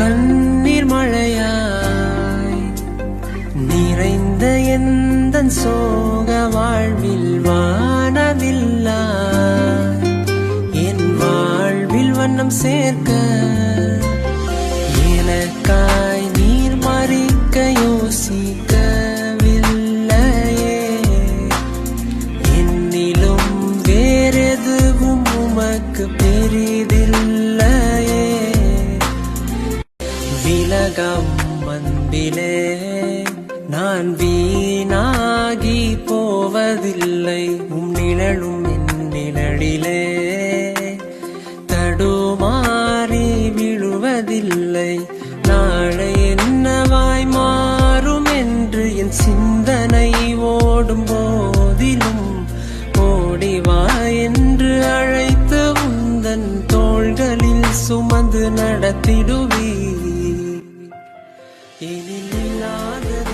கண்ணீர் மழையாய் நிறைந்த எந்த சோக வாழ்வில் வானவில்லா? என் வாழ்வில் வண்ணம் சேர்க்க எனக்காய் நீர் மறிக்க யோசிக்கவில்லையே. என்னிலும் வேறெதுவும் உமக்கு உலகம் அன்பிலே நான் வீணாகி போவதில்லை. உம் நிழலும் என் நிழலிலே. தடுமாறி விழுவதில்லை. நாளை என்னவாய் மாறும் என்று என் சிந்தனை ஓடும் போதிலும். ஓடிவா என்று அழைத்து உந்தன் தோள்களில் சுமந்து நடத்திடுவீர். Yeni lilanı